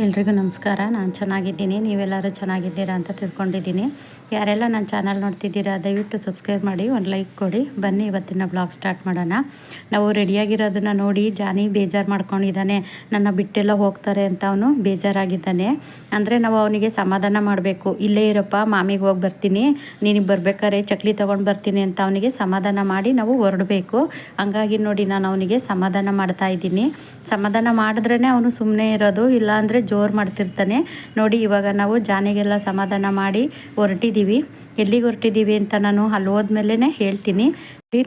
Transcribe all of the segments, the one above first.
ಎಲ್ರಿಗೂ ನಮಸ್ಕಾರ. ನಾನು ಚೆನ್ನಾಗಿದ್ದೀನಿ. ನೀವೆಲ್ಲರೂ ಚೆನ್ನಾಗಿದ್ದೀರಾ ಅಂತ ತಿಳ್ಕೊಂಡಿದ್ದೀನಿ. ಯಾರೆಲ್ಲ ನನ್ನ ಚಾನಲ್ ನೋಡ್ತಿದ್ದೀರಾ, ದಯವಿಟ್ಟು ಸಬ್ಸ್ಕ್ರೈಬ್ ಮಾಡಿ, ಒಂದು ಲೈಕ್ ಕೊಡಿ. ಬನ್ನಿ ಇವತ್ತಿನ ಬ್ಲಾಗ್ ಸ್ಟಾರ್ಟ್ ಮಾಡೋಣ. ನಾವು ರೆಡಿಯಾಗಿರೋದನ್ನ ನೋಡಿ ಜಾನಿ ಬೇಜಾರು ಮಾಡ್ಕೊಂಡಿದ್ದಾನೆ. ನನ್ನ ಬಿಟ್ಟೆಲ್ಲ ಹೋಗ್ತಾರೆ ಅಂತ ಅವನು ಬೇಜಾರಾಗಿದ್ದಾನೆ. ಅಂದರೆ ನಾವು ಅವನಿಗೆ ಸಮಾಧಾನ ಮಾಡಬೇಕು. ಇಲ್ಲೇ ಇರಪ್ಪ, ಮಾಮಿಗೆ ಹೋಗಿ ಬರ್ತೀನಿ. ನೀನಿಗೆ ಬರ್ಬೇಕಾದ್ರೆ ಚಕ್ಲಿ ತೊಗೊಂಡು ಬರ್ತೀನಿ ಅಂತ ಅವನಿಗೆ ಸಮಾಧಾನ ಮಾಡಿ ನಾವು ಹೊರಡಬೇಕು. ಹಂಗಾಗಿ ನೋಡಿ ನಾನು ಅವನಿಗೆ ಸಮಾಧಾನ ಮಾಡ್ತಾ ಇದ್ದೀನಿ. ಸಮಾಧಾನ ಮಾಡಿದ್ರೇ ಅವನು ಸುಮ್ಮನೆ ಇರೋದು. ಇಲ್ಲಾಂದರೆ ಜೋರು ಮಾಡ್ತಿರ್ತಾನೆ. ನೋಡಿ ಇವಾಗ ನಾವು ಜಾನಿಗೆಲ್ಲ ಸಮಾಧಾನ ಮಾಡಿ ಹೊರಟಿದ್ದೀವಿ ಎಲ್ಲಿಗೆ ಹೊರಟಿದ್ದೀವಿ ಅಂತ ನಾನು ಅಲ್ಲಿ ಹೋದ್ಮೇಲೆ ಹೇಳ್ತೀನಿ.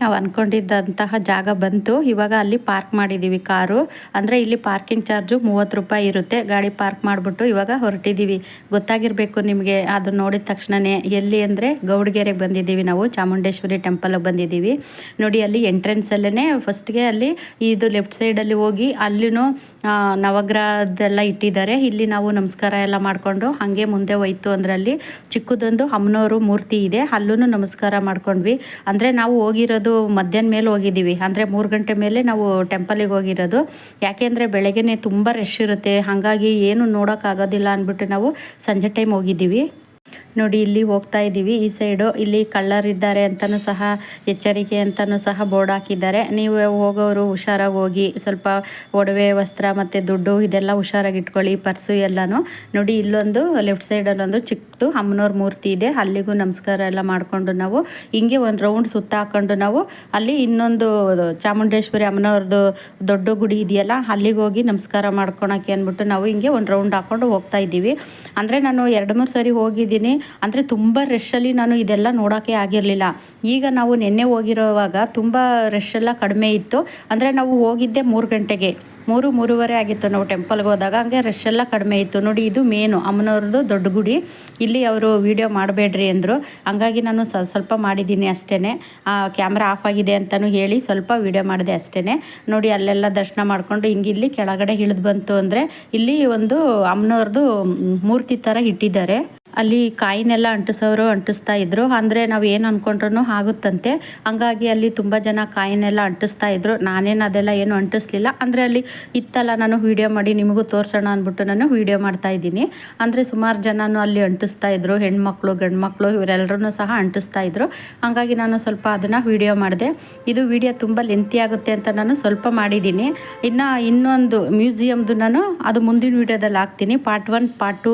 ನಾವು ಅಂದ್ಕೊಂಡಿದ್ದಂತಹ ಜಾಗ ಬಂತು. ಇವಾಗ ಅಲ್ಲಿ ಪಾರ್ಕ್ ಮಾಡಿದ್ದೀವಿ ಕಾರು. ಅಂದರೆ ಇಲ್ಲಿ ಪಾರ್ಕಿಂಗ್ ಚಾರ್ಜು ಮೂವತ್ತು ರೂಪಾಯಿ ಇರುತ್ತೆ. ಗಾಡಿ ಪಾರ್ಕ್ ಮಾಡಿಬಿಟ್ಟು ಇವಾಗ ಹೊರಟಿದ್ದೀವಿ. ಗೊತ್ತಾಗಿರಬೇಕು ನಿಮಗೆ. ಅದು ನೋಡಿದ ತಕ್ಷಣವೇ ಎಲ್ಲಿ ಅಂದರೆ ಗೌಡಗೆರೆಗೆ ಬಂದಿದ್ದೀವಿ ನಾವು. ಚಾಮುಂಡೇಶ್ವರಿ ಟೆಂಪಲ್ಗೆ ಬಂದಿದ್ದೀವಿ. ನೋಡಿ ಅಲ್ಲಿ ಎಂಟ್ರೆನ್ಸಲ್ಲೇ ಫಸ್ಟ್ಗೆ ಅಲ್ಲಿ ಇದು ಲೆಫ್ಟ್ ಸೈಡಲ್ಲಿ ಹೋಗಿ ಅಲ್ಲಿನೂ ನವಗ್ರಹದೆಲ್ಲ ಇಟ್ಟಿದ್ದಾರೆ. ಇಲ್ಲಿ ನಾವು ನಮಸ್ಕಾರ ಎಲ್ಲ ಮಾಡಿಕೊಂಡು ಹಾಗೆ ಮುಂದೆ ಹೋಯ್ತು ಅಲ್ಲಿ ಚಿಕ್ಕದೊಂದು ಅಮ್ಮನವರು ಮೂರ್ತಿ ಇದೆ ಅಲ್ಲೂ ನಮಸ್ಕಾರ ಮಾಡ್ಕೊಂಡ್ವಿ. ಅಂದರೆ ನಾವು ಹೋಗಿರೋದು ಮಧ್ಯಾಹ್ನ ಮೇಲೆ ಹೋಗಿದ್ದೀವಿ. ಅಂದರೆ ಮೂರು ಗಂಟೆ ಮೇಲೆ ನಾವು ಟೆಂಪಲಿಗೆ ಹೋಗಿರೋದು. ಯಾಕೆಂದರೆ ಬೆಳಗ್ಗೆ ತುಂಬ ರಶ್ ಇರುತ್ತೆ. ಹಾಗಾಗಿ ಏನು ನೋಡೋಕ್ಕಾಗೋದಿಲ್ಲ ಅಂದ್ಬಿಟ್ಟು ನಾವು ಸಂಜೆ ಟೈಮ್ ಹೋಗಿದ್ದೀವಿ. ನೋಡಿ, ಇಲ್ಲಿ ಹೋಗ್ತಾ ಇದ್ದೀವಿ ಈ ಸೈಡು ಇಲ್ಲಿ ಕಳ್ಳರಿದ್ದಾರೆ ಅಂತಲೂ ಸಹ, ಎಚ್ಚರಿಕೆ ಅಂತಲೂ ಸಹ ಬೋರ್ಡ್ ಹಾಕಿದ್ದಾರೆ. ನೀವು ಹೋಗೋರು ಹುಷಾರಾಗಿ ಹೋಗಿ, ಸ್ವಲ್ಪ ಒಡವೆ ವಸ್ತ್ರ ಮತ್ತು ದುಡ್ಡು ಇದೆಲ್ಲ ಹುಷಾರಾಗಿ ಇಟ್ಕೊಳ್ಳಿ, ಪರ್ಸು ಎಲ್ಲನೂ. ನೋಡಿ, ಇಲ್ಲೊಂದು ಲೆಫ್ಟ್ ಸೈಡಲ್ಲೊಂದು ಚಿಕ್ಕದು ಅಮ್ಮನವ್ರ ಮೂರ್ತಿ ಇದೆ. ಅಲ್ಲಿಗೂ ನಮಸ್ಕಾರ ಎಲ್ಲ ಮಾಡಿಕೊಂಡು ನಾವು, ಹಿಂಗೆ ಒಂದು ರೌಂಡ್ ಸುತ್ತ ಹಾಕ್ಕೊಂಡು ನಾವು, ಅಲ್ಲಿ ಇನ್ನೊಂದು ಚಾಮುಂಡೇಶ್ವರಿ ಅಮ್ಮನವ್ರದ್ದು ದೊಡ್ಡ ಗುಡಿ ಇದೆಯಲ್ಲ, ಅಲ್ಲಿಗೆ ಹೋಗಿ ನಮಸ್ಕಾರ ಮಾಡ್ಕೊಳಕ್ಕೆ ಅಂದ್ಬಿಟ್ಟು ನಾವು ಹಿಂಗೆ ಒಂದು ರೌಂಡ್ ಹಾಕ್ಕೊಂಡು ಹೋಗ್ತಾ ಇದ್ದೀವಿ ಅಂದರೆ ನಾನು ಎರಡು ಮೂರು ಸರಿ ಹೋಗಿದ್ದೀನಿ. ಅಂದರೆ ತುಂಬ ರಶ್ಶಲ್ಲಿ ನಾನು ಇದೆಲ್ಲ ನೋಡೋಕ್ಕೆ ಆಗಿರಲಿಲ್ಲ. ಈಗ ನಾವು ನಿನ್ನೆ ಹೋಗಿರೋವಾಗ ತುಂಬ ರಶ್ಶೆಲ್ಲ ಕಡಿಮೆ ಇತ್ತು. ಅಂದರೆ ನಾವು ಹೋಗಿದ್ದೆ ಮೂರು ಗಂಟೆಗೆ. ಮೂರು, ಮೂರುವರೆ ಆಗಿತ್ತು ನಾವು ಟೆಂಪಲ್ಗೆ ಹೋದಾಗ. ಹಂಗೆ ರಶ್ ಎಲ್ಲ ಕಡಿಮೆ ಇತ್ತು. ನೋಡಿ, ಇದು ಮೇನು ಅಮ್ಮನವ್ರದ್ದು ದೊಡ್ಡ ಗುಡಿ. ಇಲ್ಲಿ ಅವರು ವೀಡಿಯೋ ಮಾಡಬೇಡ್ರಿ ಅಂದರು. ಹಂಗಾಗಿ ನಾನು ಸ್ವಲ್ಪ ಮಾಡಿದ್ದೀನಿ ಅಷ್ಟೇ ಕ್ಯಾಮ್ರಾ ಆಫ್ ಆಗಿದೆ ಅಂತಲೂ ಹೇಳಿ ಸ್ವಲ್ಪ ವೀಡಿಯೋ ಮಾಡಿದೆ ಅಷ್ಟೇ ನೋಡಿ, ಅಲ್ಲೆಲ್ಲ ದರ್ಶನ ಮಾಡಿಕೊಂಡು ಹಿಂಗೆ ಇಲ್ಲಿ ಕೆಳಗಡೆ ಇಳಿದು ಬಂತು ಅಂದರೆ ಇಲ್ಲಿ ಒಂದು ಅಮ್ಮನವ್ರದ್ದು ಮೂರ್ತಿ ಥರ ಇಟ್ಟಿದ್ದಾರೆ. ಅಲ್ಲಿ ಕಾಯಿನೆಲ್ಲ ಅಂಟಿಸೋರು ಅಂಟಿಸ್ತಾ ಇದ್ರು. ಅಂದರೆ ನಾವು ಏನು ಅಂದ್ಕೊಂಡ್ರೂ ಆಗುತ್ತಂತೆ. ಹಂಗಾಗಿ ಅಲ್ಲಿ ತುಂಬ ಜನ ಕಾಯಿನೆಲ್ಲ ಅಂಟಿಸ್ತಾ ಇದ್ರು. ನಾನೇನು ಅದೆಲ್ಲ ಏನು ಅಂಟಿಸ್ಲಿಲ್ಲ. ಅಂದರೆ ಅಲ್ಲಿ ಇತ್ತಲ್ಲ, ನಾನು ವೀಡಿಯೋ ಮಾಡಿ ನಿಮಗೂ ತೋರಿಸೋಣ ಅಂದ್ಬಿಟ್ಟು ನಾನು ವೀಡಿಯೋ ಮಾಡ್ತಾ ಇದ್ದೀನಿ. ಅಂದರೆ ಸುಮಾರು ಜನನೂ ಅಲ್ಲಿ ಅಂಟಿಸ್ತಾ ಇದ್ರು. ಹೆಣ್ಮಕ್ಳು, ಗಂಡ್ಮಕ್ಳು ಇವರೆಲ್ಲರೂ ಸಹ ಅಂಟಿಸ್ತಾ ಇದ್ರು. ಹಾಗಾಗಿ ನಾನು ಸ್ವಲ್ಪ ಅದನ್ನು ವೀಡಿಯೋ ಮಾಡಿದೆ. ಇದು ವಿಡಿಯೋ ತುಂಬ ಲೆಂತಿ ಆಗುತ್ತೆ ಅಂತ ನಾನು ಸ್ವಲ್ಪ ಮಾಡಿದ್ದೀನಿ. ಇನ್ನು ಇನ್ನೊಂದು ಮ್ಯೂಸಿಯಮ್ದು ನಾನು ಅದು ಮುಂದಿನ ವೀಡಿಯೋದಲ್ಲಿ ಹಾಕ್ತೀನಿ. ಪಾರ್ಟ್ ಒನ್ ಪಾರ್ಟ್ ಟು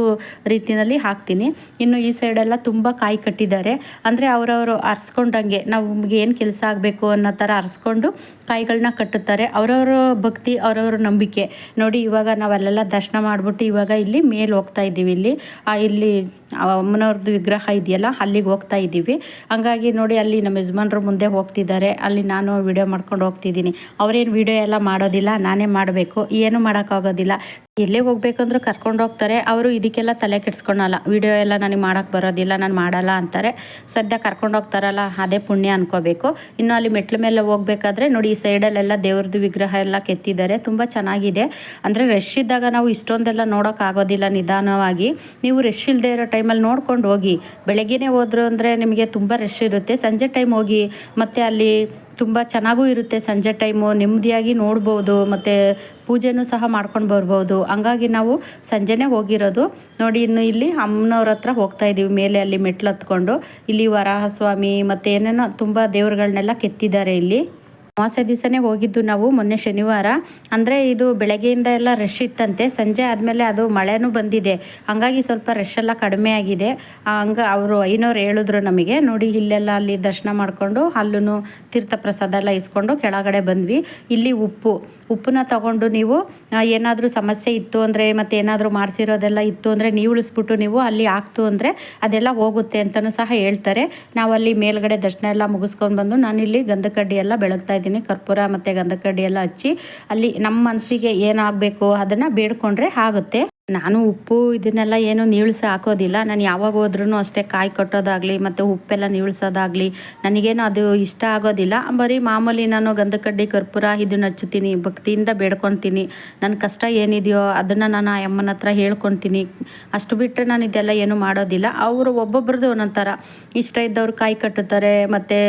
ರೀತಿಯಲ್ಲಿ ಹಾಕ್ತೀನಿ. ಇನ್ನು ಈ ಸೈಡೆಲ್ಲ ತುಂಬ ಕಾಯಿ ಕಟ್ಟಿದ್ದಾರೆ. ಅಂದರೆ ಅವರವರು ಅರ್ಸ್ಕೊಂಡಂಗೆ ನಾವು ಏನು ಕೆಲಸ ಆಗಬೇಕು ಅನ್ನೋ ಥರ ಅರ್ಸ್ಕೊಂಡು ಕಾಯಿಗಳನ್ನ ಕಟ್ಟುತ್ತಾರೆ. ಅವರವರ ಭಕ್ತಿ, ಅವರವ್ರ ನಂಬಿಕೆ. ನೋಡಿ, ಇವಾಗ ನಾವಲ್ಲೆಲ್ಲ ದರ್ಶನ ಮಾಡಿಬಿಟ್ಟು ಇವಾಗ ಇಲ್ಲಿ ಮೇಲೆ ಹೋಗ್ತಾ ಇದ್ದೀವಿ ಇಲ್ಲಿ. ಇಲ್ಲಿ ಅಮ್ಮನವ್ರದ್ದು ವಿಗ್ರಹ ಇದೆಯಲ್ಲ, ಅಲ್ಲಿಗೆ ಹೋಗ್ತಾ ಇದ್ದೀವಿ. ಹಂಗಾಗಿ ನೋಡಿ, ಅಲ್ಲಿ ನಮ್ಮ ಯಜಮಾನ್ರು ಮುಂದೆ ಹೋಗ್ತಿದ್ದಾರೆ. ಅಲ್ಲಿ ನಾನು ವಿಡಿಯೋ ಮಾಡ್ಕೊಂಡು ಹೋಗ್ತಿದ್ದೀನಿ. ಅವ್ರೇನು ವಿಡಿಯೋ ಎಲ್ಲ ಮಾಡೋದಿಲ್ಲ, ನಾನೇ ಮಾಡಬೇಕು. ಏನು ಮಾಡೋಕ್ಕಾಗೋದಿಲ್ಲ. ಎಲ್ಲೇ ಹೋಗ್ಬೇಕಂದ್ರೂ ಕರ್ಕೊಂಡು ಹೋಗ್ತಾರೆ. ಅವರು ಇದಕ್ಕೆಲ್ಲ ತಲೆ ಕೆಡ್ಸ್ಕೊಳಲ್ಲ. ವಿಡಿಯೋ ಎಲ್ಲ ನನಗೆ ಮಾಡೋಕ್ಕೆ ಬರೋದಿಲ್ಲ, ನಾನು ಮಾಡಲ್ಲ ಅಂತಾರೆ. ಸದ್ಯ ಕರ್ಕೊಂಡು ಹೋಗ್ತಾರಲ್ಲ, ಅದೇ ಪುಣ್ಯ ಅನ್ಕೋಬೇಕು. ಇನ್ನು ಅಲ್ಲಿ ಮೆಟ್ಲ ಮೇಲೆ ಹೋಗ್ಬೇಕಾದ್ರೆ ನೋಡಿ, ಈ ಸೈಡಲ್ಲೆಲ್ಲ ದೇವ್ರದ್ದು ವಿಗ್ರಹ ಎಲ್ಲ ಕೆತ್ತಿದ್ದಾರೆ. ತುಂಬ ಚೆನ್ನಾಗಿದೆ. ಅಂದರೆ ರಶ್ ಇದ್ದಾಗ ನಾವು ಇಷ್ಟೊಂದೆಲ್ಲ ನೋಡೋಕ್ಕಾಗೋದಿಲ್ಲ ನಿಧಾನವಾಗಿ. ನೀವು ರಶ್ ಇಲ್ಲದೆ ಇರೋ ಟೈಮಲ್ಲಿ ನೋಡ್ಕೊಂಡು ಹೋಗಿ. ಬೆಳಗ್ಗೆನೇ ಹೋದ್ರು ಅಂದರೆ ನಿಮಗೆ ತುಂಬ ರಶ್ ಇರುತ್ತೆ. ಸಂಜೆ ಟೈಮ್ ಹೋಗಿ ಮತ್ತು ಅಲ್ಲಿ ತುಂಬ ಚೆನ್ನಾಗೂ ಇರುತ್ತೆ ಸಂಜೆ ಟೈಮು, ನೆಮ್ಮದಿಯಾಗಿ ನೋಡ್ಬೋದು, ಮತ್ತು ಪೂಜೆನೂ ಸಹ ಮಾಡ್ಕೊಂಡು ಬರ್ಬೋದು. ಹಂಗಾಗಿ ನಾವು ಸಂಜೆನೇ ಹೋಗಿರೋದು. ನೋಡಿ, ಇನ್ನು ಇಲ್ಲಿ ಅಮ್ಮನವ್ರ ಹತ್ರ ಹೋಗ್ತಾ ಇದ್ದೀವಿ ಮೇಲೆ ಅಲ್ಲಿ ಮೆಟ್ಲು ಹತ್ಕೊಂಡು. ಇಲ್ಲಿ ವರಾಹಸ್ವಾಮಿ ಮತ್ತು ಏನೇನೋ ತುಂಬ ದೇವ್ರುಗಳನ್ನೆಲ್ಲ ಕೆತ್ತಿದ್ದಾರೆ ಇಲ್ಲಿ. ಅಮಾವಾಸ್ಯೆ ದಿವಸನೇ ಹೋಗಿದ್ದು ನಾವು ಮೊನ್ನೆ ಶನಿವಾರ. ಅಂದರೆ ಇದು ಬೆಳಗ್ಗೆಯಿಂದ ಎಲ್ಲ ರಶ್ ಇತ್ತಂತೆ. ಸಂಜೆ ಆದಮೇಲೆ ಅದು ಮಳೆನೂ ಬಂದಿದೆ. ಹಾಗಾಗಿ ಸ್ವಲ್ಪ ರಶ್ ಎಲ್ಲ ಕಡಿಮೆ ಆಗಿದೆ. ಹಂಗ ಅವರು ಐನೋರು ಹೇಳಿದ್ರು ನಮಗೆ, ನೋಡಿ ಇಲ್ಲೆಲ್ಲ ಅಲ್ಲಿ ದರ್ಶನ ಮಾಡಿಕೊಂಡು ಅಲ್ಲೂ ತೀರ್ಥ ಪ್ರಸಾದ ಎಲ್ಲ ಇಸ್ಕೊಂಡು ಕೆಳಗಡೆ ಬಂದ್ವಿ. ಇಲ್ಲಿ ಉಪ್ಪು. ಉಪ್ಪನ್ನ ತಗೊಂಡು ನೀವು ಏನಾದರೂ ಸಮಸ್ಯೆ ಇತ್ತು ಅಂದರೆ ಮತ್ತು ಏನಾದರೂ ಮಾಡಿಸಿರೋದೆಲ್ಲ ಇತ್ತು ಅಂದರೆ ನೀವು ಉಳಿಸ್ಬಿಟ್ಟು ನೀವು ಅಲ್ಲಿ ಆಗ್ತು ಅಂದರೆ ಅದೆಲ್ಲ ಹೋಗುತ್ತೆ ಅಂತಲೂ ಸಹ ಹೇಳ್ತಾರೆ. ನಾವು ಅಲ್ಲಿ ಮೇಲ್ಗಡೆ ದರ್ಶನ ಎಲ್ಲ ಮುಗಿಸ್ಕೊಂಡು ಬಂದು ನಾನಿಲ್ಲಿ ಗಂಧಕಡ್ಡಿ ಎಲ್ಲ ಬೆಳಗ್ತಾ ಇದ್ದೀನಿ ಕರ್ಪೂರ ಮತ್ತು ಗಂಧಕಡ್ಡಿ ಎಲ್ಲ ಹಚ್ಚಿ ಅಲ್ಲಿ ನಮ್ಮ ಮನಸ್ಸಿಗೆ ಏನಾಗಬೇಕು ಅದನ್ನು ಬೇಡ್ಕೊಂಡ್ರೆ ಆಗುತ್ತೆ. ನಾನು ಉಪ್ಪು ಇದನ್ನೆಲ್ಲ ಏನು ನೀಳ್ಸಿ ಹಾಕೋದಿಲ್ಲ. ನಾನು ಯಾವಾಗ ಹೋದ್ರೂ ಅಷ್ಟೇ ಕಾಯಿ ಕಟ್ಟೋದಾಗಲಿ ಮತ್ತು ಉಪ್ಪೆಲ್ಲ ನೀಳ್ಸೋದಾಗಲಿ ನನಗೇನು ಅದು ಇಷ್ಟ ಆಗೋದಿಲ್ಲ. ಬರೀ ಮಾಮೂಲಿ ನಾನು ಗಂಧಕಡ್ಡಿ, ಕರ್ಪೂರ ಇದನ್ನ ಹಚ್ಚುತ್ತೀನಿ ಭಕ್ತಿಯಿಂದ ಬೇಡ್ಕೊತೀನಿ ನನ್ನ ಕಷ್ಟ ಏನಿದೆಯೋ ಅದನ್ನು ನಾನು ಆ ಅಮ್ಮನ ಹತ್ರ ಹೇಳ್ಕೊತೀನಿ ಅಷ್ಟು ಬಿಟ್ಟರೆ ನಾನು ಇದೆಲ್ಲ ಏನು ಮಾಡೋದಿಲ್ಲ. ಅವರು ಒಬ್ಬೊಬ್ರದ್ದು ಒಂದೊಂದು ಥರ ಇಷ್ಟ ಇದ್ದವ್ರು ಕಾಯಿ ಕಟ್ಟುತ್ತಾರೆ, ಮತ್ತು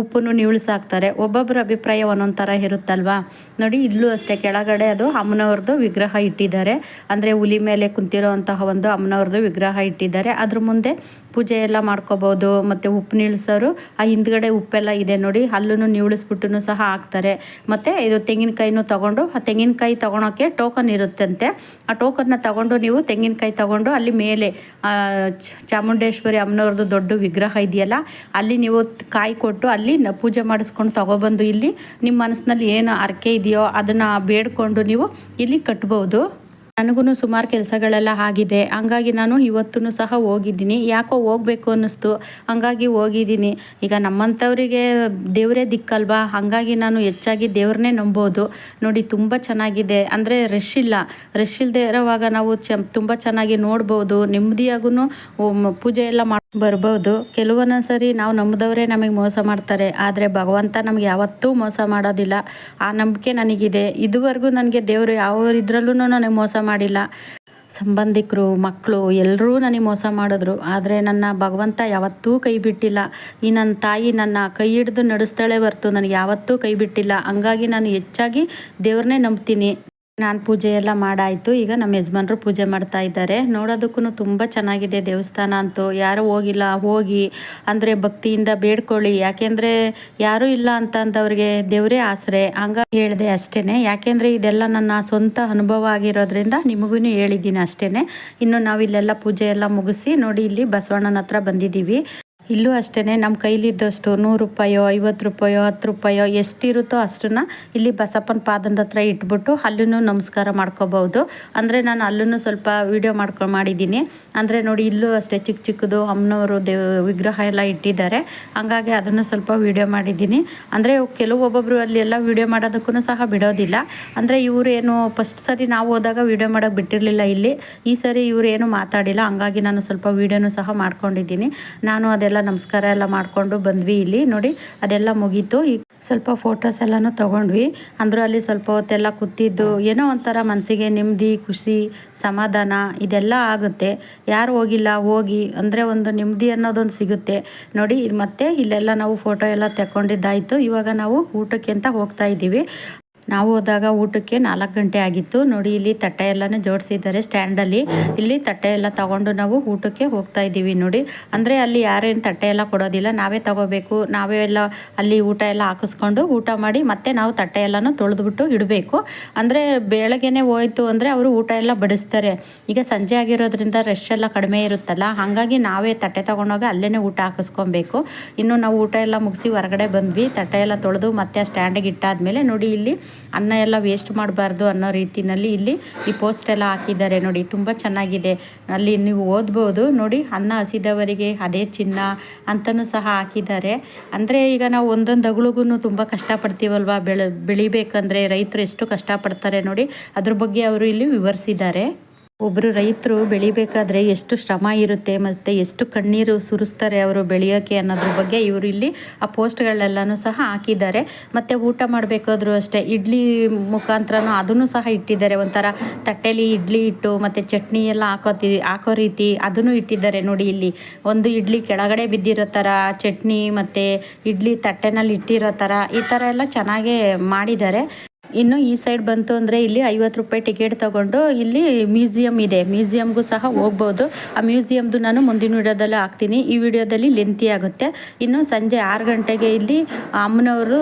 ಉಪ್ಪನ್ನು ನೀಳ್ಸಾಕ್ತಾರೆ. ಒಬ್ಬೊಬ್ಬರ ಅಭಿಪ್ರಾಯ ಒಂದೊಂದು ಥರ ಇರುತ್ತಲ್ವಾ? ನೋಡಿ, ಇಲ್ಲೂ ಅಷ್ಟೇ ಕೆಳಗಡೆ ಅದು ಅಮ್ಮನವ್ರದ್ದು ವಿಗ್ರಹ ಇಟ್ಟಿದ್ದಾರೆ. ಅಂದರೆ ಹುಲಿ ಮೇಲೆ ಕುಂತಿರೋ ಅಂತಹ ಒಂದು ಅಮ್ಮನವ್ರದ್ದು ವಿಗ್ರಹ ಇಟ್ಟಿದ್ದಾರೆ. ಅದ್ರ ಮುಂದೆ ಪೂಜೆ ಎಲ್ಲ ಮಾಡ್ಕೋಬೋದು. ಮತ್ತು ಉಪ್ಪು ನಿಲ್ಸೋರು, ಆ ಹಿಂದ್ಗಡೆ ಉಪ್ಪೆಲ್ಲ ಇದೆ ನೋಡಿ ಅಲ್ಲೂ ನಿವಳಿಸ್ಬಿಟ್ಟು ಸಹ ಹಾಕ್ತಾರೆ. ಮತ್ತು ಇದು ತೆಂಗಿನಕಾಯಿನೂ ತಗೊಂಡು, ಆ ತೆಂಗಿನಕಾಯಿ ತೊಗೊಳೋಕ್ಕೆ ಟೋಕನ್ ಇರುತ್ತಂತೆ. ಆ ಟೋಕನ್ನ ತಗೊಂಡು ನೀವು ತೆಂಗಿನಕಾಯಿ ತಗೊಂಡು ಅಲ್ಲಿ ಮೇಲೆ ಚಾಮುಂಡೇಶ್ವರಿ ಅಮ್ಮನವ್ರದ್ದು ದೊಡ್ಡ ವಿಗ್ರಹ ಇದೆಯಲ್ಲ, ಅಲ್ಲಿ ನೀವು ಕಾಯಿ ಕೊಟ್ಟು ಅಲ್ಲಿ ಪೂಜೆ ಮಾಡಿಸ್ಕೊಂಡು ತಗೊಬಂದು ಇಲ್ಲಿ, ನಿಮ್ಮ ಮನಸ್ಸಿನಲ್ಲಿ ಏನು ಅರಕೆ ಇದೆಯೋ ಅದನ್ನು ಬೇಡ್ಕೊಂಡು ನೀವು ಇಲ್ಲಿ ಕಟ್ಬೋದು. ನನಗೂ ಸುಮಾರು ಕೆಲಸಗಳೆಲ್ಲ ಆಗಿದೆ. ಹಂಗಾಗಿ ನಾನು ಇವತ್ತೂ ಸಹ ಹೋಗಿದ್ದೀನಿ. ಯಾಕೋ ಹೋಗ್ಬೇಕು ಅನ್ನಿಸ್ತು. ಹಂಗಾಗಿ ಹೋಗಿದ್ದೀನಿ. ಈಗ ನಮ್ಮಂಥವ್ರಿಗೆ ದೇವರೇ ದಿಕ್ಕಲ್ವಾ? ಹಾಗಾಗಿ ನಾನು ಹೆಚ್ಚಾಗಿ ದೇವ್ರನ್ನೇ ನಂಬೋದು. ನೋಡಿ, ತುಂಬ ಚೆನ್ನಾಗಿದೆ. ಅಂದರೆ ರಶ್ ಇಲ್ಲ. ರಶ್ ಇಲ್ಲದೆ ಇರೋವಾಗ ನಾವು ಚ, ತುಂಬ ಚೆನ್ನಾಗಿ ನೋಡ್ಬೋದು. ನೆಮ್ಮದಿಯಾಗೂ ಪೂಜೆ ಎಲ್ಲ ಮಾಡಿ, ಬರ್ಬೋದು. ಕೆಲವೊಂದು ಸರಿ ನಾವು ನಂಬಿದವರೇ ನಮಗೆ ಮೋಸ ಮಾಡ್ತಾರೆ. ಆದರೆ ಭಗವಂತ ನಮ್ಗೆ ಯಾವತ್ತೂ ಮೋಸ ಮಾಡೋದಿಲ್ಲ. ಆ ನಂಬಿಕೆ ನನಗಿದೆ. ಇದುವರೆಗೂ ನನಗೆ ದೇವರು ಯಾವ ಇದ್ರಲ್ಲೂ ನನಗೆ ಮೋಸ ಮಾಡಿಲ್ಲ. ಸಂಬಂಧಿಕರು ಮಕ್ಕಳು ಎಲ್ಲರೂ ನನಗೆ ಮೋಸ ಮಾಡಿದ್ರು. ಆದರೆ ನನ್ನ ಭಗವಂತ ಯಾವತ್ತೂ ಕೈ ಬಿಟ್ಟಿಲ್ಲ. ಈ ನನ್ನ ತಾಯಿ ನನ್ನ ಕೈ ಹಿಡಿದು ನಡೆಸ್ತಾಳೆ ಹೊರ್ತು ನನಗೆ ಯಾವತ್ತೂ ಕೈ ಬಿಟ್ಟಿಲ್ಲ. ಹಂಗಾಗಿ ನಾನು ಹೆಚ್ಚಾಗಿ ದೇವ್ರನ್ನೇ ನಂಬ್ತೀನಿ. ನಾನು ಪೂಜೆ ಎಲ್ಲ ಮಾಡಾಯಿತು. ಈಗ ನಮ್ಮ ಯಜಮಾನ್ರು ಪೂಜೆ ಮಾಡ್ತಾ ಇದ್ದಾರೆ. ನೋಡೋದಕ್ಕೂ ತುಂಬ ಚೆನ್ನಾಗಿದೆ ದೇವಸ್ಥಾನ ಅಂತೂ. ಯಾರು ಹೋಗಿಲ್ಲ, ಹೋಗಿ ಅಂದರೆ ಭಕ್ತಿಯಿಂದ ಬೇಡ್ಕೊಳ್ಳಿ. ಯಾಕೆಂದರೆ ಯಾರೂ ಇಲ್ಲ ಅಂತ ಅಂದವ್ರಿಗೆ ದೇವರೇ ಆಸರೆ. ಹಂಗ ಹೇಳಿದೆ ಅಷ್ಟೇ ಯಾಕೆಂದರೆ ಇದೆಲ್ಲ ನನ್ನ ಸ್ವಂತ ಅನುಭವ ಆಗಿರೋದ್ರಿಂದ ನಿಮಗೂ ಹೇಳಿದ್ದೀನಿ ಅಷ್ಟೇ ಇನ್ನು ನಾವು ಇಲ್ಲೆಲ್ಲ ಪೂಜೆ ಎಲ್ಲ ಮುಗಿಸಿ ನೋಡಿ ಇಲ್ಲಿ ಬಸವಣ್ಣನ ಹತ್ರ ಬಂದಿದ್ದೀವಿ. ಇಲ್ಲೂ ಅಷ್ಟೇ ನಮ್ಮ ಕೈಲಿದ್ದಷ್ಟು ನೂರು ರೂಪಾಯೋ, ಐವತ್ತು ರೂಪಾಯೋ, ಹತ್ತು ರೂಪಾಯೋ ಎಷ್ಟಿರುತ್ತೋ ಅಷ್ಟನ್ನ ಇಲ್ಲಿ ಬಸಪ್ಪನ ಪಾದದ ಹತ್ರ ಇಟ್ಬಿಟ್ಟು ಅಲ್ಲೂ ನಮಸ್ಕಾರ ಮಾಡ್ಕೋಬಹುದು ಅಂದರೆ ನಾನು ಅಲ್ಲೂ ಸ್ವಲ್ಪ ವಿಡಿಯೋ ಮಾಡ್ಕೊಂಡು ಮಾಡಿದ್ದೀನಿ. ಅಂದರೆ ನೋಡಿ ಇಲ್ಲೂ ಅಷ್ಟೇ ಚಿಕ್ಕ ಚಿಕ್ಕದು ಅಮ್ಮನವರು ದೇವ, ವಿಗ್ರಹ ಎಲ್ಲ ಇಟ್ಟಿದ್ದಾರೆ. ಹಂಗಾಗಿ ಅದನ್ನು ಸ್ವಲ್ಪ ವಿಡಿಯೋ ಮಾಡಿದ್ದೀನಿ. ಅಂದರೆ ಕೆಲವು ಒಬ್ಬೊಬ್ಬರು ಅಲ್ಲಿ ಎಲ್ಲ ವಿಡಿಯೋ ಮಾಡೋದಕ್ಕೂ ಸಹ ಬಿಡೋದಿಲ್ಲ. ಅಂದರೆ ಇವರೇನು ಫಸ್ಟ್ ಸರಿ ನಾವು ಹೋದಾಗ ವಿಡಿಯೋ ಮಾಡೋಕೆ ಬಿಟ್ಟಿರಲಿಲ್ಲ ಇಲ್ಲಿ. ಈ ಸರಿ ಇವರು ಏನು ಮಾತಾಡಿಲ್ಲ. ಹಂಗಾಗಿ ನಾನು ಸ್ವಲ್ಪ ವಿಡಿಯೋನು ಸಹ ಮಾಡ್ಕೊಂಡಿದ್ದೀನಿ. ನಾನು ಅದೆಲ್ಲ ನಮಸ್ಕಾರ ಎಲ್ಲ ಮಾಡಿಕೊಂಡು ಬಂದ್ವಿ ಇಲ್ಲಿ. ನೋಡಿ, ಅದೆಲ್ಲ ಮುಗೀತು. ಈ ಸ್ವಲ್ಪ ಫೋಟೋಸ್ ಎಲ್ಲನೂ ತೊಗೊಂಡ್ವಿ. ಅಂದರೂ ಅಲ್ಲಿ ಸ್ವಲ್ಪ ಹೊತ್ತೆಲ್ಲ ಕೂತಿದ್ದು ಏನೋ ಒಂಥರ ಮನಸ್ಸಿಗೆ ನೆಮ್ಮದಿ, ಖುಷಿ, ಸಮಾಧಾನ ಇದೆಲ್ಲ ಆಗುತ್ತೆ. ಯಾರು ಹೋಗಿಲ್ಲ, ಹೋಗಿ ಅಂದರೆ ಒಂದು ನೆಮ್ಮದಿ ಅನ್ನೋದೊಂದು ಸಿಗುತ್ತೆ. ನೋಡಿ, ಮತ್ತೆ ಇಲ್ಲೆಲ್ಲ ನಾವು ಫೋಟೋ ಎಲ್ಲ ತಗೊಂಡಿದ್ದಾಯಿತು. ಇವಾಗ ನಾವು ಊಟಕ್ಕೆ ಅಂತ ಹೋಗ್ತಾ ಇದ್ದೀವಿ. ನಾವು ಹೋದಾಗ ಊಟಕ್ಕೆ ನಾಲ್ಕು ಗಂಟೆ ಆಗಿತ್ತು. ನೋಡಿ, ಇಲ್ಲಿ ತಟ್ಟೆ ಎಲ್ಲನೂ ಜೋಡಿಸಿದ್ದಾರೆ ಸ್ಟ್ಯಾಂಡಲ್ಲಿ. ಇಲ್ಲಿ ತಟ್ಟೆ ಎಲ್ಲ ತಗೊಂಡು ನಾವು ಊಟಕ್ಕೆ ಹೋಗ್ತಾ ಇದ್ದೀವಿ ನೋಡಿ. ಅಂದರೆ ಅಲ್ಲಿ ಯಾರೇನು ತಟ್ಟೆ ಎಲ್ಲ ಕೊಡೋದಿಲ್ಲ. ನಾವೇ ತಗೋಬೇಕು. ನಾವೇ ಎಲ್ಲ ಅಲ್ಲಿ ಊಟ ಎಲ್ಲ ಹಾಕಿಸ್ಕೊಂಡು ಊಟ ಮಾಡಿ ಮತ್ತೆ ನಾವು ತಟ್ಟೆ ಎಲ್ಲನೂ ತೊಳೆದ್ಬಿಟ್ಟು ಇಡಬೇಕು. ಅಂದರೆ ಬೆಳಗ್ಗೆನೇ ಹೋಯ್ತು ಅಂದರೆ ಅವರು ಊಟ ಎಲ್ಲ ಬಡಿಸ್ತಾರೆ. ಈಗ ಸಂಜೆ ಆಗಿರೋದ್ರಿಂದ ರಶ್ ಎಲ್ಲ ಕಡಿಮೆ ಇರುತ್ತಲ್ಲ, ಹಾಗಾಗಿ ನಾವೇ ತಟ್ಟೆ ತೊಗೊಂಡೋಗಿ ಅಲ್ಲೇ ಊಟ ಹಾಕಿಸ್ಕೊಬೇಕು. ಇನ್ನು ನಾವು ಊಟ ಎಲ್ಲ ಮುಗಿಸಿ ಹೊರಗಡೆ ಬಂದ್ವಿ. ತಟ್ಟೆ ಎಲ್ಲ ತೊಳೆದು ಮತ್ತೆ ಸ್ಟ್ಯಾಂಡಿಗೆ ಇಟ್ಟಾದ್ಮೇಲೆ ನೋಡಿ, ಇಲ್ಲಿ ಅನ್ನ ಎಲ್ಲ ವೇಸ್ಟ್ ಮಾಡಬಾರ್ದು ಅನ್ನೋ ರೀತಿಯಲ್ಲಿ ಇಲ್ಲಿ ಈ ಪೋಸ್ಟ್ ಎಲ್ಲ ಹಾಕಿದ್ದಾರೆ ನೋಡಿ, ತುಂಬ ಚೆನ್ನಾಗಿದೆ. ಅಲ್ಲಿ ನೀವು ಓದ್ಬೋದು. ನೋಡಿ, ಅನ್ನ ಹಸಿದವರಿಗೆ ಅದೇ ಚಿನ್ನ ಅಂತಲೂ ಸಹ ಹಾಕಿದ್ದಾರೆ. ಅಂದರೆ ಈಗ ನಾವು ಒಂದೊಂದು ಅಗಳಿಗೂ ತುಂಬ ಕಷ್ಟಪಡ್ತೀವಲ್ವ? ಬೆಳೆ, ಬೆಳಿಬೇಕಂದ್ರೆ ರೈತರು ಎಷ್ಟು ಕಷ್ಟಪಡ್ತಾರೆ ನೋಡಿ, ಅದ್ರ ಬಗ್ಗೆ ಅವರು ಇಲ್ಲಿ ವಿವರಿಸಿದ್ದಾರೆ. ಒಬ್ಬರು ರೈತರು ಬೆಳಿಬೇಕಾದ್ರೆ ಎಷ್ಟು ಶ್ರಮ ಇರುತ್ತೆ ಮತ್ತು ಎಷ್ಟು ಕಣ್ಣೀರು ಸುರಿಸ್ತಾರೆ ಅವರು ಬೆಳೆಯೋಕ್ಕೆ ಅನ್ನೋದ್ರ ಬಗ್ಗೆ ಇವರು ಇಲ್ಲಿ ಆ ಪೋಸ್ಟ್ಗಳೆಲ್ಲನೂ ಸಹ ಹಾಕಿದ್ದಾರೆ. ಮತ್ತು ಊಟ ಮಾಡಬೇಕಾದ್ರೂ ಅಷ್ಟೇ ಇಡ್ಲಿ ಮುಖಾಂತರನೂ ಅದನ್ನು ಸಹ ಇಟ್ಟಿದ್ದಾರೆ. ಒಂಥರ ತಟ್ಟೆಲಿ ಇಡ್ಲಿ ಇಟ್ಟು ಮತ್ತು ಚಟ್ನಿ ಎಲ್ಲ ಹಾಕೋತಿ ಹಾಕೋ ರೀತಿ ಅದನ್ನು ಇಟ್ಟಿದ್ದಾರೆ ನೋಡಿ ಇಲ್ಲಿ. ಒಂದು ಇಡ್ಲಿ ಕೆಳಗಡೆ ಬಿದ್ದಿರೋ ಥರ, ಚಟ್ನಿ ಮತ್ತು ಇಡ್ಲಿ ತಟ್ಟೆನಲ್ಲಿ ಇಟ್ಟಿರೋ ಥರ ಈ ಥರ ಎಲ್ಲ ಚೆನ್ನಾಗೇ ಮಾಡಿದ್ದಾರೆ. ಇನ್ನು ಈ ಸೈಡ್ ಬಂತು ಅಂದರೆ ಇಲ್ಲಿ ಐವತ್ತು ರೂಪಾಯಿ ಟಿಕೆಟ್ ತಗೊಂಡು ಇಲ್ಲಿ ಮ್ಯೂಸಿಯಂ ಇದೆ. ಮ್ಯೂಸಿಯಮ್ಗೂ ಸಹ ಹೋಗ್ಬೋದು. ಆ ಮ್ಯೂಸಿಯಮ್ದು ನಾನು ಮುಂದಿನ ವಿಡಿಯೋದಲ್ಲಿ ಹಾಕ್ತೀನಿ. ಈ ವಿಡಿಯೋದಲ್ಲಿ ಲೆಂತಿ ಆಗುತ್ತೆ. ಇನ್ನು ಸಂಜೆ ಆರು ಗಂಟೆಗೆ ಇಲ್ಲಿ ಅಮ್ಮನವರು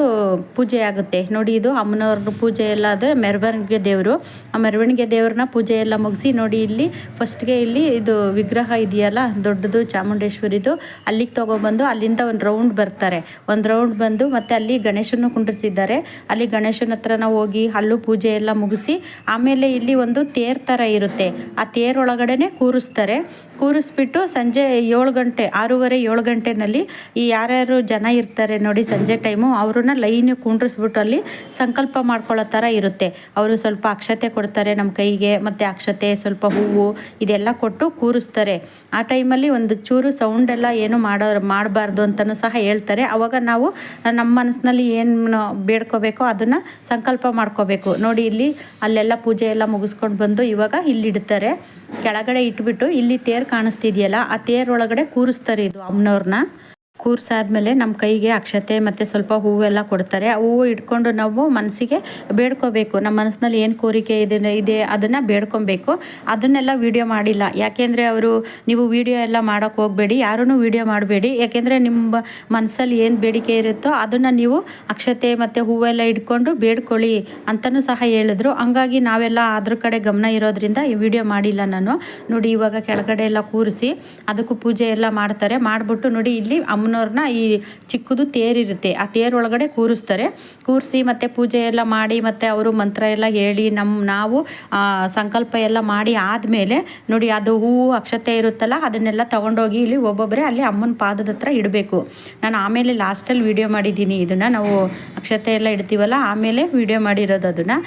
ಪೂಜೆ ಆಗುತ್ತೆ. ನೋಡಿ, ಇದು ಅಮ್ಮನವ್ರ ಪೂಜೆ ಎಲ್ಲ ಆದರೆ ಮೆರವಣಿಗೆ ದೇವರು. ಆ ಮೆರವಣಿಗೆ ದೇವ್ರನ್ನ ಪೂಜೆ ಎಲ್ಲ ಮುಗಿಸಿ ನೋಡಿ, ಇಲ್ಲಿ ಫಸ್ಟ್ಗೆ ಇಲ್ಲಿ ಇದು ವಿಗ್ರಹ ಇದೆಯಲ್ಲ, ದೊಡ್ಡದು ಚಾಮುಂಡೇಶ್ವರಿದು. ಅಲ್ಲಿಗೆ ತೊಗೊಬಂದು ಅಲ್ಲಿಂದ ಒಂದು ರೌಂಡ್ ಬರ್ತಾರೆ. ಒಂದು ರೌಂಡ್ ಬಂದು ಮತ್ತೆ ಅಲ್ಲಿ ಗಣೇಶನ ಕುಂಡ್ರಿಸಿದ್ದಾರೆ. ಅಲ್ಲಿ ಗಣೇಶನ ಹತ್ರ ನಾವು ಹೋಗಿ ಹಲ್ಲು ಪೂಜೆ ಎಲ್ಲ ಮುಗಿಸಿ ಆಮೇಲೆ ಇಲ್ಲಿ ಒಂದು ತೇರ್ ಥರ ಇರುತ್ತೆ. ಆ ತೇರ್ ಒಳಗಡೆನೇ ಕೂರಿಸ್ತಾರೆ. ಕೂರಿಸ್ಬಿಟ್ಟು ಸಂಜೆ ಏಳು ಗಂಟೆ, ಆರೂವರೆ ಏಳು ಗಂಟೆನಲ್ಲಿ ಈ ಯಾರ್ಯಾರು ಜನ ಇರ್ತಾರೆ ನೋಡಿ ಸಂಜೆ ಟೈಮು ಅವ್ರನ್ನ ಲೈನ್ ಕುಂಡ್ರಿಸ್ಬಿಟ್ಟು ಅಲ್ಲಿ ಸಂಕಲ್ಪ ಮಾಡ್ಕೊಳ್ಳೋ ಥರ ಇರುತ್ತೆ. ಅವರು ಸ್ವಲ್ಪ ಅಕ್ಷತೆ ಕೊಡ್ತಾರೆ ನಮ್ಮ ಕೈಗೆ, ಮತ್ತು ಅಕ್ಷತೆ, ಸ್ವಲ್ಪ ಹೂವು ಇದೆಲ್ಲ ಕೊಟ್ಟು ಕೂರಿಸ್ತಾರೆ. ಆ ಟೈಮಲ್ಲಿ ಒಂದು ಚೂರು ಸೌಂಡ್ ಎಲ್ಲ ಏನು ಮಾಡೋ, ಮಾಡಬಾರ್ದು ಅಂತಲೂ ಸಹ ಹೇಳ್ತಾರೆ. ಅವಾಗ ನಾವು ನಮ್ಮ ಮನಸ್ಸಿನಲ್ಲಿ ಏನು ಬೇಡ್ಕೋಬೇಕೋ ಅದನ್ನು ಸಂಕಲ್ಪ ಮಾಡ್ಕೋಬೇಕು. ನೋಡಿ ಇಲ್ಲಿ ಅಲ್ಲೆಲ್ಲ ಪೂಜೆ ಎಲ್ಲ ಮುಗಿಸ್ಕೊಂಡು ಬಂದು ಇವಾಗ ಇಲ್ಲಿ ಇಡ್ತಾರೆ ಕೆಳಗಡೆ ಇಟ್ಬಿಟ್ಟು ಇಲ್ಲಿ ತೇರು ಕಾಣಿಸ್ತಿದೆಯಲ್ಲ, ಆ ತೇರೊಳಗಡೆ ಕೂರಿಸ್ತಾರೆ ಇದು ಅಮ್ಮನವ್ರನ್ನ. ಕೂರ್ಸಾದ್ಮೇಲೆ ನಮ್ಮ ಕೈಗೆ ಅಕ್ಷತೆ ಮತ್ತು ಸ್ವಲ್ಪ ಹೂವೆಲ್ಲ ಕೊಡ್ತಾರೆ. ಆ ಹೂವು ಇಟ್ಕೊಂಡು ನಾವು ಮನಸ್ಸಿಗೆ ಬೇಡ್ಕೋಬೇಕು. ನಮ್ಮ ಮನಸ್ಸಿನಲ್ಲಿ ಏನು ಕೋರಿಕೆ ಇದೆ ಇದೆ ಅದನ್ನು ಬೇಡ್ಕೊಬೇಕು. ಅದನ್ನೆಲ್ಲ ವಿಡಿಯೋ ಮಾಡಿಲ್ಲ. ಯಾಕೆಂದರೆ ಅವರು, ನೀವು ವಿಡಿಯೋ ಎಲ್ಲ ಮಾಡೋಕ್ಕೆ ಹೋಗಬೇಡಿ. ಯಾರೂ ವಿಡಿಯೋ ಮಾಡಬೇಡಿ. ಯಾಕೆಂದರೆ ನಿಮ್ಮ ಮನಸ್ಸಲ್ಲಿ ಏನು ಬೇಡಿಕೆ ಇರುತ್ತೋ ಅದನ್ನು ನೀವು ಅಕ್ಷತೆ ಮತ್ತು ಹೂವೆಲ್ಲ ಇಟ್ಕೊಂಡು ಬೇಡ್ಕೊಳ್ಳಿ ಅಂತಲೂ ಸಹ ಹೇಳಿದ್ರು. ಹಂಗಾಗಿ ನಾವೆಲ್ಲ ಅದ್ರ ಕಡೆ ಗಮನ ಇರೋದ್ರಿಂದ ಈ ವಿಡಿಯೋ ಮಾಡಿಲ್ಲ ನಾನು. ನೋಡಿ, ಇವಾಗ ಕೆಳಗಡೆ ಎಲ್ಲ ಕೂರಿಸಿ ಅದಕ್ಕೂ ಪೂಜೆ ಎಲ್ಲ ಮಾಡ್ತಾರೆ. ಮಾಡಿಬಿಟ್ಟು ನೋಡಿ, ಇಲ್ಲಿ ಅಮ್ಮನವ್ರನ್ನ ಈ ಚಿಕ್ಕದು ತೇರಿರುತ್ತೆ. ಆ ತೇರೊಳಗಡೆ ಕೂರಿಸ್ತಾರೆ. ಕೂರಿಸಿ ಮತ್ತು ಪೂಜೆ ಎಲ್ಲ ಮಾಡಿ ಮತ್ತು ಅವರು ಮಂತ್ರ ಎಲ್ಲ ಹೇಳಿ ನಮ್ಮ ನಾವು ಸಂಕಲ್ಪ ಎಲ್ಲ ಮಾಡಿ ಆದಮೇಲೆ ನೋಡಿ ಅದು ಹೂವು ಅಕ್ಷತೆ ಇರುತ್ತಲ್ಲ ಅದನ್ನೆಲ್ಲ ತಗೊಂಡೋಗಿ ಇಲ್ಲಿ ಒಬ್ಬೊಬ್ಬರೇ ಅಲ್ಲಿ ಅಮ್ಮನ ಪಾದದ ಹತ್ರ ಇಡಬೇಕು. ನಾನು ಆಮೇಲೆ ಲಾಸ್ಟಲ್ಲಿ ವಿಡಿಯೋ ಮಾಡಿದ್ದೀನಿ ಇದನ್ನು. ನಾವು ಅಕ್ಷತೆ ಎಲ್ಲ ಇಡ್ತೀವಲ್ಲ, ಆಮೇಲೆ ವಿಡಿಯೋ ಮಾಡಿರೋದು ಅದನ್ನು.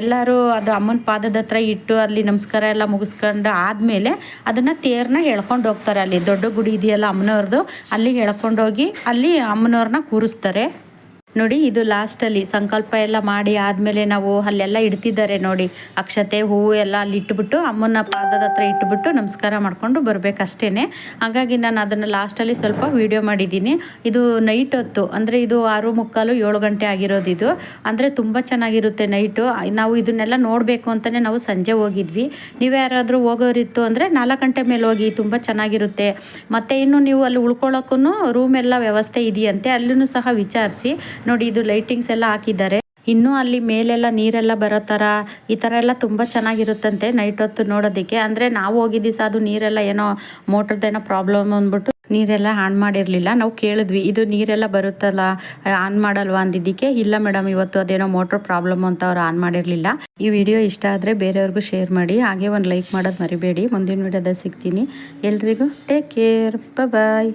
ಎಲ್ಲರೂ ಅದು ಅಮ್ಮನ ಪಾದದ ಹತ್ರ ಇಟ್ಟು ಅಲ್ಲಿ ನಮಸ್ಕಾರ ಎಲ್ಲ ಮುಗಿಸ್ಕೊಂಡು ಆದಮೇಲೆ ಅದನ್ನು ತೇರನ್ನ ಎಳ್ಕೊಂಡು ಹೋಗ್ತಾರೆ ಅಲ್ಲಿ. ದೊಡ್ಡ ಗುಡಿ ಇದೆಯಲ್ಲ ಅಮ್ಮನವ್ರದ್ದು ಅಲ್ಲಿಗೆ ಎಳ್ಕೊಂಡೋಗಿ ಅಲ್ಲಿ ಅಮ್ಮನವ್ರನ್ನ ಕೂರಿಸ್ತಾರೆ. ನೋಡಿ, ಇದು ಲಾಸ್ಟಲ್ಲಿ ಸಂಕಲ್ಪ ಎಲ್ಲ ಮಾಡಿ ಆದಮೇಲೆ ನಾವು ಅಲ್ಲೆಲ್ಲ ಇಡ್ತಿದ್ದಾರೆ ನೋಡಿ. ಅಕ್ಷತೆ, ಹೂವು ಎಲ್ಲ ಅಲ್ಲಿ ಇಟ್ಬಿಟ್ಟು ಅಮ್ಮನ ಪಾದದ ಹತ್ರ ಇಟ್ಬಿಟ್ಟು ನಮಸ್ಕಾರ ಮಾಡಿಕೊಂಡು ಬರಬೇಕಷ್ಟೇ ಹಾಗಾಗಿ ನಾನು ಅದನ್ನು ಲಾಸ್ಟಲ್ಲಿ ಸ್ವಲ್ಪ ವೀಡಿಯೋ ಮಾಡಿದ್ದೀನಿ. ಇದು ನೈಟ್ ಹೊತ್ತು, ಅಂದರೆ ಇದು ಆರು ಮುಕ್ಕಾಲು ಏಳು ಗಂಟೆ ಆಗಿರೋದು ಇದು. ಅಂದರೆ ತುಂಬ ಚೆನ್ನಾಗಿರುತ್ತೆ ನೈಟು ನಾವು ಇದನ್ನೆಲ್ಲ ನೋಡಬೇಕು ಅಂತಲೇ ನಾವು ಸಂಜೆ ಹೋಗಿದ್ವಿ. ನೀವು ಯಾರಾದರೂ ಹೋಗೋರಿತ್ತು ಅಂದರೆ ನಾಲ್ಕು ಗಂಟೆ ಮೇಲೆ ಹೋಗಿ ತುಂಬ ಚೆನ್ನಾಗಿರುತ್ತೆ. ಮತ್ತು ಇನ್ನು ನೀವು ಅಲ್ಲಿ ಉಳ್ಕೊಳ್ಳೋಕ್ಕೂ ರೂಮ್ ಎಲ್ಲ ವ್ಯವಸ್ಥೆ ಇದೆಯಂತೆ ಅಲ್ಲೂ ಸಹ ವಿಚಾರಿಸಿ. ನೋಡಿ ಇದು ಲೈಟಿಂಗ್ಸ್ ಎಲ್ಲ ಹಾಕಿದ್ದಾರೆ. ಇನ್ನೂ ಅಲ್ಲಿ ಮೇಲೆಲ್ಲ ನೀರೆಲ್ಲ ಬರೋ ಥರ ಈ ಥರ ಎಲ್ಲ ತುಂಬ ಚೆನ್ನಾಗಿರುತ್ತಂತೆ ನೈಟ್ ಹೊತ್ತು ನೋಡೋದಕ್ಕೆ. ಅಂದರೆ ನಾವು ಹೋಗಿದ್ದಿ ಸಹ ಅದು ನೀರೆಲ್ಲ ಏನೋ ಮೋಟ್ರದ್ದೇನೋ ಪ್ರಾಬ್ಲಮ್ ಅಂದ್ಬಿಟ್ಟು ನೀರೆಲ್ಲ ಆನ್ ಮಾಡಿರಲಿಲ್ಲ. ನಾವು ಕೇಳಿದ್ವಿ, ಇದು ನೀರೆಲ್ಲ ಬರುತ್ತಲ್ಲ ಆನ್ ಮಾಡಲ್ವಾ ಅಂದಿದ್ದಕ್ಕೆ. ಇಲ್ಲ ಮೇಡಮ್ ಇವತ್ತು ಅದೇನೋ ಮೋಟ್ರ್ ಪ್ರಾಬ್ಲಮ್ ಅಂತ ಅವ್ರು ಆನ್ ಮಾಡಿರಲಿಲ್ಲ. ಈ ವಿಡಿಯೋ ಇಷ್ಟ ಆದರೆ ಬೇರೆಯವ್ರಿಗೂ ಶೇರ್ ಮಾಡಿ, ಹಾಗೆ ಒಂದು ಲೈಕ್ ಮಾಡೋದು ಮರಿಬೇಡಿ. ಮುಂದಿನ ವಿಡಿಯೋದಲ್ಲಿ ಸಿಗ್ತೀನಿ. ಎಲ್ರಿಗೂ ಟೇಕ್ ಕೇರ್ ಬಾಯ್